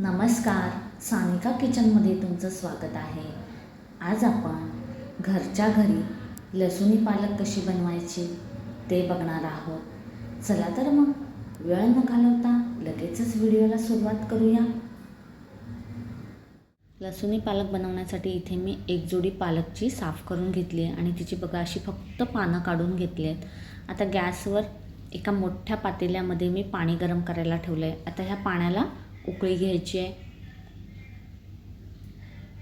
नमस्कार सानिका किचनमध्ये तुमचं स्वागत आहे. आज आपण घरच्या घरी लसुणी पालक कशी बनवायची ते बघणार आहोत. चला तर मग वेळ न घालवता लगेचच व्हिडिओला सुरुवात करूया. लसुणी पालक बनवण्यासाठी इथे मी एक जोडी पालकची साफ करून घेतली आहे आणि तिची बघा अशी फक्त पानं काढून घेतली आहेत. आता गॅसवर एका मोठ्या पातेल्यामध्ये मी पाणी गरम करायला ठेवलं आहे आता ह्या पाण्याला उकळी घ्यायची आहे.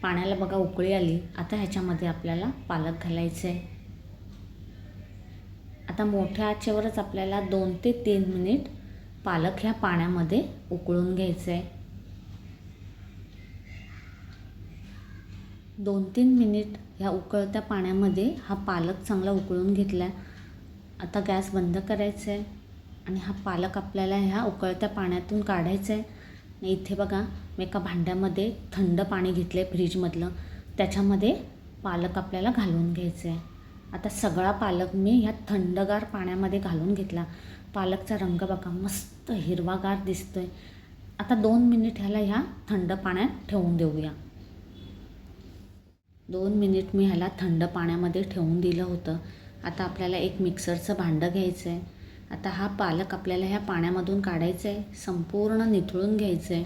पाण्याला बघा उकळी आली. आता ह्याच्यामध्ये आपल्याला पालक घालायचं आहे आता मोठ्या आचेवरच आपल्याला दोन ते तीन मिनिट पालक ह्या पाण्यामध्ये उकळून घ्यायचं आहे दोन तीन मिनिट ह्या उकळत्या पाण्यामध्ये हा पालक चांगला उकळून घेतला. आता गॅस बंद करायचा आहे आणि हा पालक आपल्याला ह्या उकळत्या पाण्यातून काढायचा आहे इथे बघा मी एका भांड्यामध्ये थंड पाणी घेतलं आहे फ्रीजमधलं. त्याच्यामध्ये पालक आपल्याला घालून घ्यायचं आहे आता सगळा पालक मी ह्या थंडगार पाण्यामध्ये घालून घेतला. पालकचा रंग बघा मस्त हिरवागार दिसतो आहे आता दोन मिनिट ह्याला ह्या थंड पाण्यात ठेवून देऊया. दोन मिनिट मी ह्याला थंड पाण्यामध्ये ठेवून दिलं होतं. आता आपल्याला एक मिक्सरचं भांडं घ्यायचं आहे आता हा पालक आपल्याला ह्या पाण्यामधून काढायचा आहे संपूर्ण निथळून घ्यायचं आहे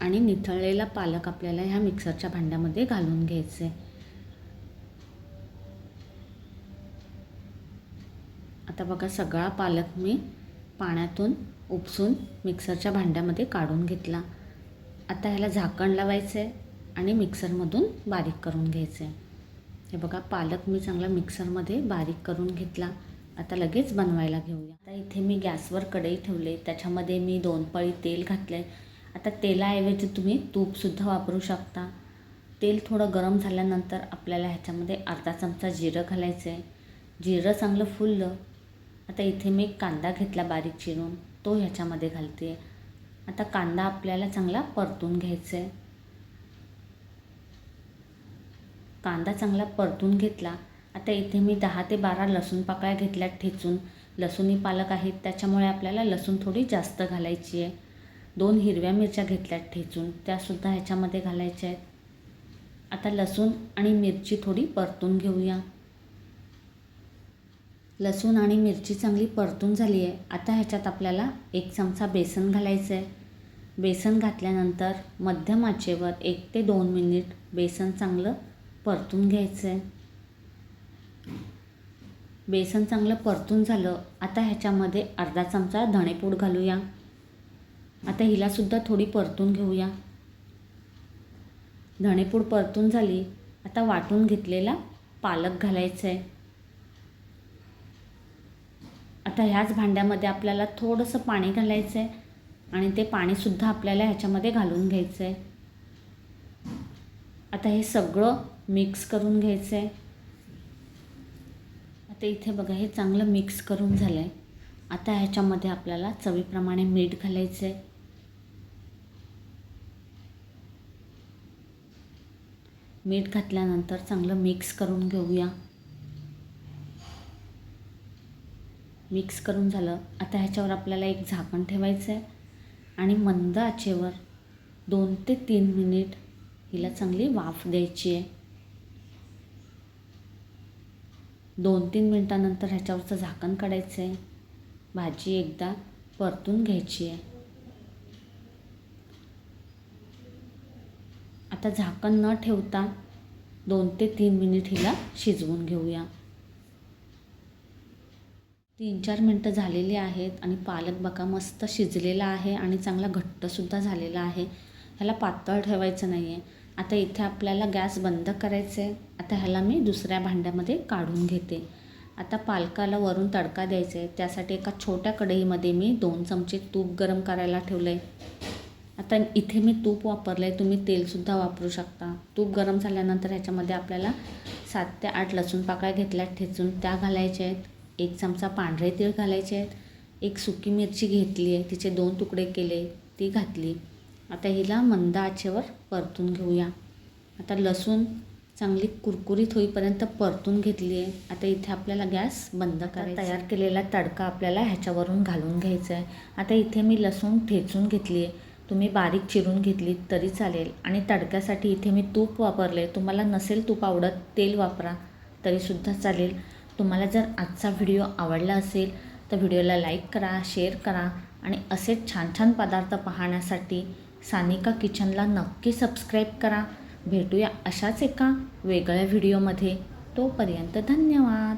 आणि निथळलेला पालक आपल्याला ह्या मिक्सरच्या भांड्यामध्ये घालून घ्यायचं आहे आता बघा सगळा पालक मी पाण्यातून उपसून मिक्सरच्या भांड्यामध्ये काढून घेतला. आता ह्याला झाकण लावायचं आहे आणि मिक्सरमधून बारीक करून घ्यायचं आहे हे बघा पालक मी चांगला मिक्सरमध्ये बारीक करून घेतला. आता लगेच बनवायला घेऊया. आता इथे मी गॅसवर कढई ठेवले. त्याच्यामध्ये मी दोन पळी तेल घातले आता तेलाऐवजी तुम्ही तूपसुद्धा वापरू शकता. तेल थोडं गरम झाल्यानंतर आपल्याला ह्याच्यामध्ये अर्धा चमचा जिरं घालायचं आहे जिरं चांगलं फुललं. आता इथे मी कांदा घेतला बारीक चिरून. तो ह्याच्यामध्ये घालते आता कांदा आपल्याला चांगला परतून घ्यायचा आहे कांदा चांगला परतून घेतला. आता इथे मी दहा ते बारा लसूण पाकळ्या घेतल्यात ठेचून. लसूणी पालक आहेत त्याच्यामुळे आपल्याला लसूण थोडी जास्त घालायची आहे. दोन हिरव्या मिरच्या घेतल्यात ठेचून त्यासुद्धा ह्याच्यामध्ये घालायच्या आहेत. आता लसूण आणि मिरची थोडी परतून घेऊया. लसूण आणि मिरची चांगली परतून झाली आहे. आता ह्याच्यात आपल्याला एक चमचा बेसन घालायचं आहे. बेसन घातल्यानंतर मध्यम आचेवर एक ते दोन मिनिट बेसन चांगलं परतून घ्यायचं आहे. बेसन चांगलं परतून झालं आता ह्याच्यामध्ये अर्धा चमचा धणेपूड घालूया. आता हिलासुद्धा थोडी परतून घेऊया. धणेपूड परतून झाली आता वाटून घेतलेला पालक घालायचं आहे आता ह्याच भांड्यामध्ये आपल्याला थोडंसं पाणी घालायचं आहे आणि ते पाणीसुद्धा आपल्याला ह्याच्यामध्ये घालून घ्यायचं आहे आता हे सगळं मिक्स करून घ्यायचं आहे ते इथे बघा हे चांगलं मिक्स करून झालं आहे आता ह्याच्यामध्ये आपल्याला चवीप्रमाणे मीठ घालायचं आहे मीठ घातल्यानंतर चांगलं मिक्स करून घेऊया. मिक्स करून झालं. आता ह्याच्यावर आपल्याला एक झाकण ठेवायचं आहे आणि मंद आचेवर दोन ते तीन मिनिट हिला चांगली वाफ द्यायची आहे दोन तीन मिनटानंतर ह्याच्यावरचं झाकण काढायचं आहे भाजी एकदा परतून घ्यायची आहे. आता झाकण न ठेवता दोन ते तीन मिनिट हिला शिजवून घेऊया. तीन चार मिनटं झालेली आहेत आणि पालक बघा मस्त शिजलेला आहे आणि चांगला घट्टसुद्धा झालेला आहे. ह्याला पातळ ठेवायचं नाही आहे आता इथे आपल्याला गॅस बंद करायचं आहे आता ह्याला मी दुसऱ्या भांड्यामध्ये काढून घेते. आता पालकाला वरून तडका द्यायचा आहे त्यासाठी एका छोट्या कढईमध्ये मी दोन चमचे तूप गरम करायला ठेवलं आहे आता इथे मी तूप वापरलं आहे तुम्ही तेलसुद्धा वापरू शकता. तूप गरम झाल्यानंतर ह्याच्यामध्ये आपल्याला सात ते आठ लसूण पाकळ्या घेतल्या ठेचून त्या घालायच्या आहेत. एक चमचा पांढरे तीळ घालायचे आहेत. एक सुकी मिरची घेतली आहे तिचे दोन तुकडे केले. ती घातली. आता हिला मंद आचेवर परतून घेऊया. आता लसूण चांगली कुरकुरीत होईपर्यंत परतून घेतली आहे आता इथे आपल्याला गॅस बंद करायचा तयार केलेला तडका आपल्याला ह्याच्यावरून घालून घ्यायचा आहे. आता इथे मी लसूण ठेचून घेतली आहे तुम्ही बारीक चिरून घेतली तरी चालेल. आणि तडक्यासाठी इथे मी तूप वापरले तुम्हाला नसेल तूप आवडत तेल वापरा तरीसुद्धा चालेल. तुम्हाला जर आजचा व्हिडिओ आवडला असेल तर व्हिडिओला लाईक करा शेअर करा आणि असेच छान छान पदार्थ पाहण्यासाठी सानिका किचनला नक्की सबस्क्राईब करा. भेटूया अशाच एका वेगळ्या व्हिडिओमध्ये तोपर्यंत धन्यवाद.